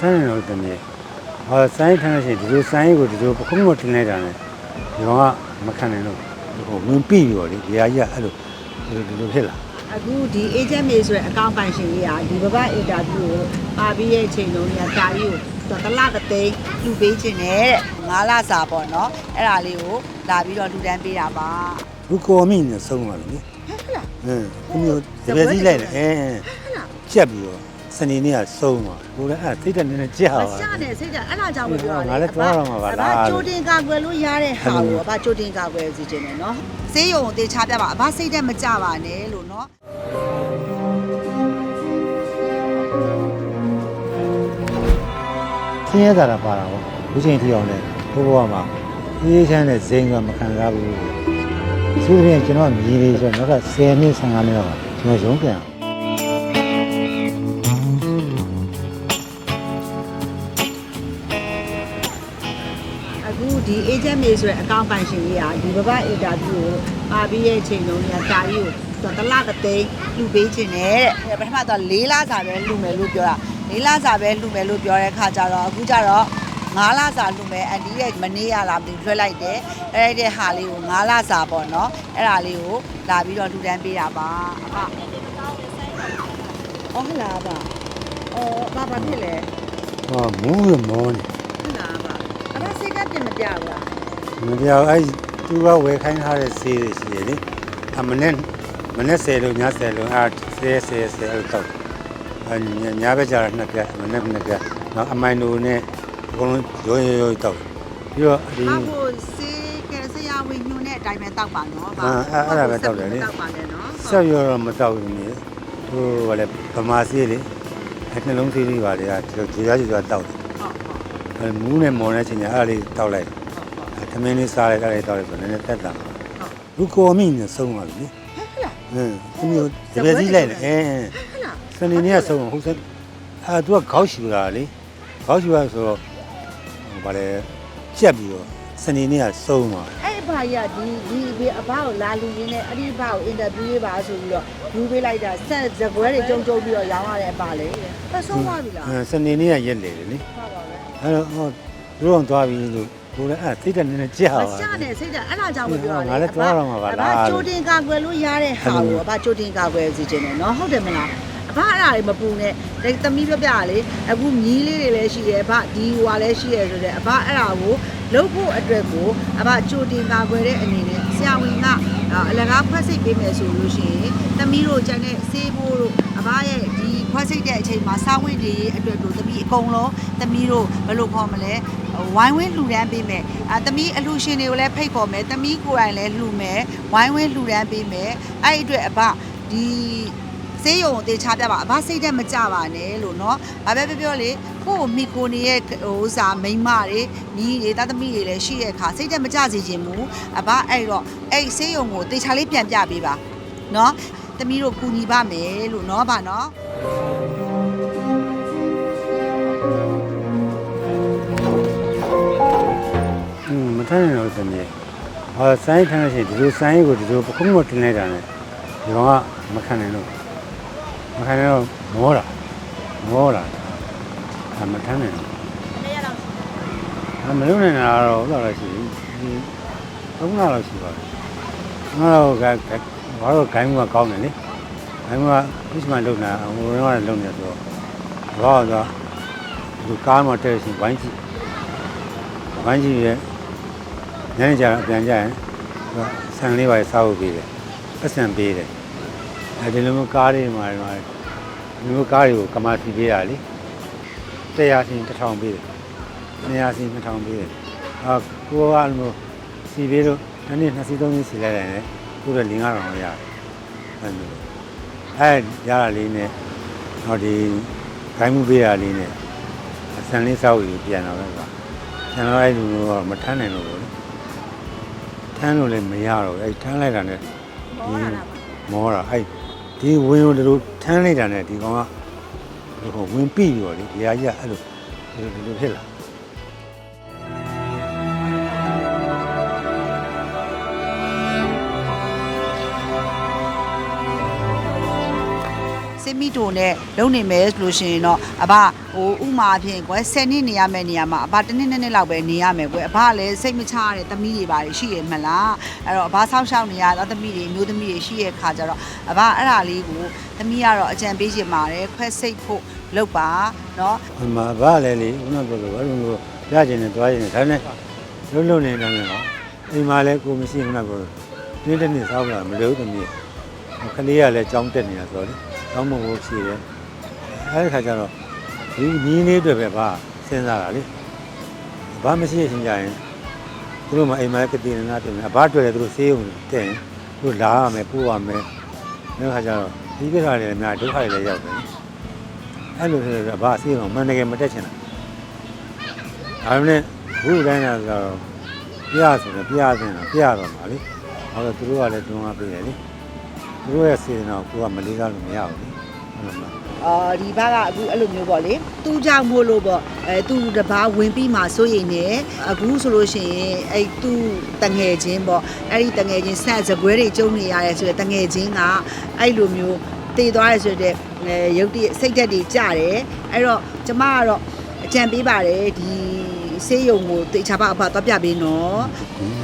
ထမ်းနိုင်တော့တမီးဟောစိုင်းထမ်းလို့ရှိရင်ဒီလိုစိုင်းကိုဒီလိုပခုံးမတင်လိုက်တာနဲ့ဒီကောင်ကမခံနိုင်တော့ဟိုဝင်ပြီရောလေဒီဟာကြီးကအဲ့လိုဒီလိုဒီလိုဖြစ်လာအခုဒီ agent မေဆိုတဲ့အကောင့်ပိုင်ရှင်ကြီးကဒီဘဘအင်တာဗျူးကိုပါပြီးရဲ့အချိန်လုံးကြီးကတာကြီးကိုသူကတစ်လတစ်သိန်းလူပေးခြင်းနဲ့တဲ့9လစာပေါ့နော်အဲ့ဒါလေးကိုလာပြီးတော့လူတန်းပေးတာပါဘူးကော်မီနဲ့ဆုံးသွားပြီလေဟုတ်လားဟင်းခုမျိုးတပည့်စည်းလိုက်တယ်အဲဟုတ်လားကြက်ပြီးတော့ စနေနေ့ကဆုံးသွားကိုလည်းအဲ့သိတဲ့နည်းနည်းကြက်မပါချနဲ့စိတ်ကအဲ့ဒါကြောင့်မပြောငါလည်းသွားတော့မှာပါလားအဘကြိုတင်ကာကွယ်လို့ရတဲ့ဟာကိုအဘကြိုတင်ကာကွယ်စီခြင်းနဲ့နော်ဆေးရုံကိုတေချာပြပါအဘစိတ်တက်မကြပါနဲ့လို့နော်ဆင်းရဲတာတာပါတာပေါ့ဒီချိန်ထိအောင်လဲဘိုးဘွားမှာအေးချမ်းတဲ့ဇိမ်ကမခံစားဘူးသူတို့ပြင်ကျွန်တော်မြည်လေးဆိုတော့နောက်က10နှစ်15နှစ်တော့ကျွန်တော်ရုံးပြန်အခု ဒီ agent မေဆိုတဲ့အကောင့်ပိုင်ရှင်ကြီးကဒီဘဘအင်တာဗျူးကိုပါပြီးရဲ့အချိန်လုံးကြီးကတာကြီးကိုသူကတစ်လတစ်သိန်းလူပေးခြင်းနဲ့တဲ့ပထမတော့၄လစာပဲလူမယ်လို့ပြောတာ၄လစာပဲလူမယ်လို့ပြောတဲ့ခါကျတော့အခုကျတော့9လစာလူမယ်အန်ဒီရဲ့မနေ့ရလာမသိဘူးလွှဲလိုက်တယ်အဲ့ဒီတဲ့ဟာလေးကို9လစာပေါ့နော်အဲ့ဒါလေးကိုလာပြီးတော့လူတန်းပေးတာပါအဖအော်ဟလာပါအော်ဘာဘာဖြစ်လဲဟောမူးရမောနေ ဟလာပါအဖစိတ်ကပြင်မပြဘူးလားမပြောအဲ့သူကဝယ်ခိုင်းထားတဲ့ဆေးတွေရှိတယ်လေအမနဲ့မနဲ့10လို့ည10လို့အဲ့10 10 10အဲ့တော့အညာဘက်ကျတော့နှစ်ပြမနဲ့နှစ်ပြနောက်အမိုင်တို့နဲ့အကုန်လုံးရိုးရိုးရိုးတော့ပြီးတော့ဒီအဖို့စေးကဲဆရာဝန်ညွှန်တဲ့အတိုင်းပဲတောက်ပါနော်အာအဲ့အဲ့ဒါပဲတောက်တယ်လေတောက်ပါနဲ့နော်ဆက်ရောတော့မတော့ဘူးနေဟိုဗာလေဗမာစီးလေအဲ့နှလုံးသေးလေးပါလေကဒီလိုကြွားကြွားတောက်တယ်ဟုတ်ဟုတ်အဲ့ မူးနဲ့မော်တဲ့ချိန်ကျအဲ့ဒါလေးတောက်လိုက်ဟုတ်သမင်းလေးစားလိုက်အဲ့ဒါလေးတောက်လိုက်ဆိုနည်းနည်းတက်တာဘူးကော်မီနဲ့ဆုံးသွားပြီဟုတ်လားဟင်းသူမျိုးတပည့်စည်းလိုက်တယ်အဲဟုတ်လားစနေနေ့ကဆုံးဟုတ်စက်အာသူကခေါက်ရှူတာလေခေါက်ရှူရဆိုတော့ဟိုဗာလေကြက်ပြီးတော့စနေနေ့ကဆုံးသွားအဲ့ဘာကြီးကဒီဒီဒီအဘကိုလာလူရင်းနဲ့အဲ့ဒီအဘကိုအင်တာဗျူးရေးပါဆိုပြီးတော့ယူပေးလိုက်တာဆက်ဇပွဲတွေကြုံကြုံပြီးတော့ရောင်းရတဲ့အဘလေပတ်ဆုံးသွားပြီလားအဲစနေနေ့ကရက်လေလေဟုတ်ပါပဲ အဲ့တော့ဟောသူတို့သွားပြီလို့ကိုလည်းအဲ့သိတဲ့နည်းနည်းကြက်မပါချနဲ့စိတ်ကအဲ့ဒါကြောင့်မပြောငါလည်းသွားတော့မှာပါလားအဘကြိုတင်ကာကွယ်လို့ရတဲ့ဟာကိုအဘကြိုတင်ကာကွယ်စီခြင်းနဲ့နော်ဟုတ်တယ်မလားအဘအဲ့ဒါတွေမပူနဲ့ဒါသမီးပြပြလေအခုမြီးလေးတွေလည်းရှိတယ်အဘဒီဟွာလည်းရှိတယ်ဆိုတော့အဘအဲ့ဒါကိုလုတ်ဖို့အတွက်ကိုအဘကြိုတင်ကာကွယ်တဲ့အနေနဲ့ဆရာဝန်ကအလကားဖွက်စိတ်ပေးမယ်ဆိုလို့ရှိရင်သမီးတို့ကျန်တဲ့ဆေးဘိုးတို့အ ဘရဲ့ဒီဖွက်စိတ်တဲ့အချိန်မှာစာဝတ်တွေအတွက်တို့သမီးအကုန်လုံးသမီးတို့ဘယ်လိုခေါ်မလဲဝိုင်းဝန်းလှူဒန်းပေးမယ်အဲသမီးအလှူရှင်တွေကိုလည်းဖိတ်ခေါ်မယ်သမီးကိုယ်တိုင်လည်းလှူမယ်ဝိုင်းဝန်းလှူဒန်းပေးမယ်အဲ့ဒီအတွက်အဘဒီဆေးရုံကိုတေချာပြပါအဘစိတ်တက်မကြပါနဲ့လို့เนาะဘာပဲပြောပြောလေကိုယ့်ကိုမိကိုနေရဲ့ဟိုဥစားမိန်းမတွေညီတွေသားသမီးတွေလည်းရှိရဲ့အခါစိတ်တက်မကြစေချင်ဘူးအဘအဲ့တော့အဲ့ဆေးရုံကိုတေချာလေးပြန်ပြပေးပါเนาะ သမီးတို့ကူညီပါမယ်လို့နော်ပါနော်อืมမထိုင်တော့သမီးဟာဆိုင်ထိုင်ရှိဒီလိုဆိုင်ကိုဒီလိုပခုံးမတင်လိုက်တာနဲ့ဒီကောင်ကမခံနိုင်လို့မခံနိုင်တော့မောတာမောတာဒါမထမ်းနိုင်ဘူးမလုပ်နိုင်တာတော့ဟုတ်လားရှိအခုနောက်တော့ရှိပါတယ်နောက်တော့က ဘာလို့ဂိုင်းကကောင်းတယ်လေဂိုင်းကဥစမန်လုံနေတာဟိုတော့လုံနေဆိုတော့ဘာတော့ဒီကားမတဲရှင်ဝိုင်းကြည့်ဝိုင်းကြည့်ရဲ့ညနေကျတော့ပြန်ကြရင်ဆန်လေးပါစားဖို့ပေးတယ်အဆန်ပေးတယ်အဲဒီလိုမျိုးကားတွေမှာဒီမျိုးကားတွေကိုကမာစီပေးတာလေတရားစီ1000ပေးတယ်200စီ2000ပေးတယ်အာကိုကအဲ့လိုစီပေးလို့တစ်နေ့2စီ3စီစီလိုက်တယ် ကိုယ်တော့500တော့ရတယ်အဲ့လိုအဲရတာလေးနဲ့ဟောဒီခိုင်းမှုပေးတာလေးနဲ့အဆန်လေးစားဖို့ပြန်တော့ပဲကွာကျွန်တော်အဲ့လိုမျိုးတော့မထမ်းနိုင်လို့လေထမ်းလို့လည်းမရတော့ဘူးအဲ့ထမ်းလိုက်တာနဲ့မောရတာပါမောတာအဲ့ဒီဝင်းကိုဒီလိုထမ်းလိုက်တာနဲ့ဒီကောင်ကဒီကောင်ဝင်ပြီရောလေဒီဟာကြီးကအဲ့လိုဒီလိုဒီလိုဖြစ်လာ စ စင်မီတိုနဲ့လုံနေမယ်ဆိုလို့ရှိရင်တော့အဘဟိုဥမာအဖြစ်ကွယ်10နှစ်နေရမယ့်နေရာမှာအဘတစ်နှစ်နှစ်နှစ်လောက်ပဲနေရမယ်ကွယ်အဘကလည်းစိတ်မချရတဲ့သမီးတွေပါရှိရမလားအဲ့တော့အဘဆောက်ရှောက်နေရတဲ့သမီးတွေမျိုးသမီးတွေရှိရခါကြတော့အဘအဲ့ဒါလေးကိုသမီးကတော့အကြံပေးချင်ပါတယ်ခွဲစိတ်ဖို့လုပ်ပါเนาะ ဒီမှာဗားလည်းလေဦးနာပြောလို့ဘာလို့လို့ရကျင်နေသွားကျင်နေဒါနဲ့လုံးလုံးနေတယ်လည်းနော်အိမ်မှာလည်းကိုမရှိဦးနာပြောလို့နေ့တစ်နေ့စားကြမလို့သမီးခလေးကလည်းကြောင်းတက်နေတာဆိုတော့ လေကြောင်းမဟုတ်ဖြေတယ်အဲဒီခါကျတော့ဒီမီးလေးတွေပဲဗာစဉ်းစားတာလေဘာမရှိရင်ကြရင်သူတို့မှအိမ်မှာကတိနေနာတယ်ဘာတွေ့လဲသူတို့ဆေးရုံတဲ့ရင်သူတို့လာရမယ်ပို့ရမယ်အဲဒီခါကျတော့ဒီကိစ္စတွေလည်းအများဒုက္ခတွေလည်းရောက်တယ်အဲ့လိုဆိုတော့ဘာအစီအမံမှန်တကယ်မတက်ချင်တာဒါပေမဲ့ဘုရားတိုင်းကဆိုတော့ပြရဆိုတော့ပြရတင်တာပြရတော့မှာလေဟောတော့သူတို့ကလည်းတွန်းအားပေးတယ်လေ သူတို့ရဲ့စေတနာကိုကမလေးစားလို့မရဘူးလေဟုတ်လားအာဒီဘက်ကအခုအဲ့လိုမျိုးပေါ့လေသူ့ကြောင့်မို့လို့ပေါ့အဲသူတပားဝင်ပြီးမှစိုးရိမ်နေအခုဆိုလို့ရှိရင်အဲ့သူ့တငယ်ချင်းပေါ့အဲ့ဒီတငယ်ချင်းဆက်စကွဲတွေကျုံနေရတယ်ဆိုတော့တငယ်ချင်းကအဲ့လိုမျိုးတည်သွားရဆိုတဲ့အဲရုပ်တရက်စိတ်ဓာတ်တွေကြတယ်အဲ့တော့ကျမကတော့အကြံပေးပါတယ်ဒီဆေးရုံကိုတေချာပါအဖသွားပြပေးနော်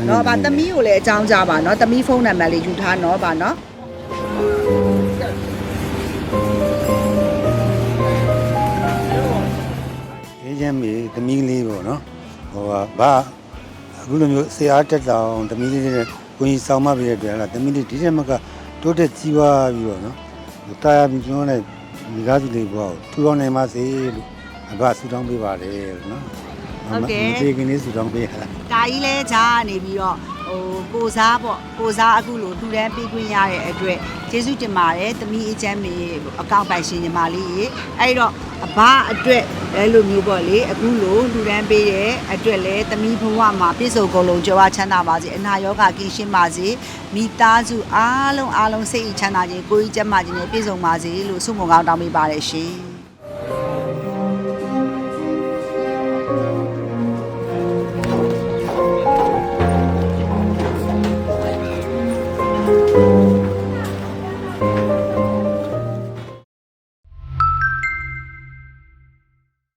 နော်ဗာသမီးကိုလည်းအကြောင်းကြားပါနော်သမီးဖုန်းနံပါတ်လေးယူထားနော်ဗာနော် အေဂျင့်မီသမီးလေးပေါ့နော်ဟိုကဘာအခုလိုမျိုးဆရာတက်တောင်သမီးလေးနဲ့ကိုကြီးစောင်းမပေးတဲ့အတွက်လားသမီးလေးဒီတက်မကတိုးတက်ကြီးွားပြီးတော့နော်ဟိုတာယာပြီးကျွန်တော်လည်းမိသားစုလေးပေါ့ထူထောင်နိုင်ပါစေလို့အဘဆူတောင်းပေးပါတယ်လို့နော်ဟုတ်ကဲ့မသေးခင်လေးဆူတောင်းပေးရတာဒါကြီးလဲဂျားကနေပြီးတော့ ဟိုကိုစားပေါ့ကိုစားအခုလိုထူတန်းပေးခွင့်ရတဲ့အတွက်ကျေးဇူးတင်ပါတယ်သမီးအချမ်းမေအကောင့်ပိုင်ရှင်ညီမလေးရေအဲ့တော့အဘအတွက်လဲလိုမျိုးပေါ့လေအခုလိုထူတန်းပေးတဲ့အတွက်လဲသမီးဘဝမှာပြည့်စုံကုန်လုံးကြွားချမ်းသာပါစေအနာရောဂါကင်းရှင်းပါစေမိသားစုအားလုံးအားလုံးစိတ်ချမ်းသာခြင်းကိုယ်ကြီးကျန်းမာခြင်းနဲ့ပြည့်စုံပါစေလို့ဆုမွန်ကောင်းတောင်းပေးပါတယ်ရှင်။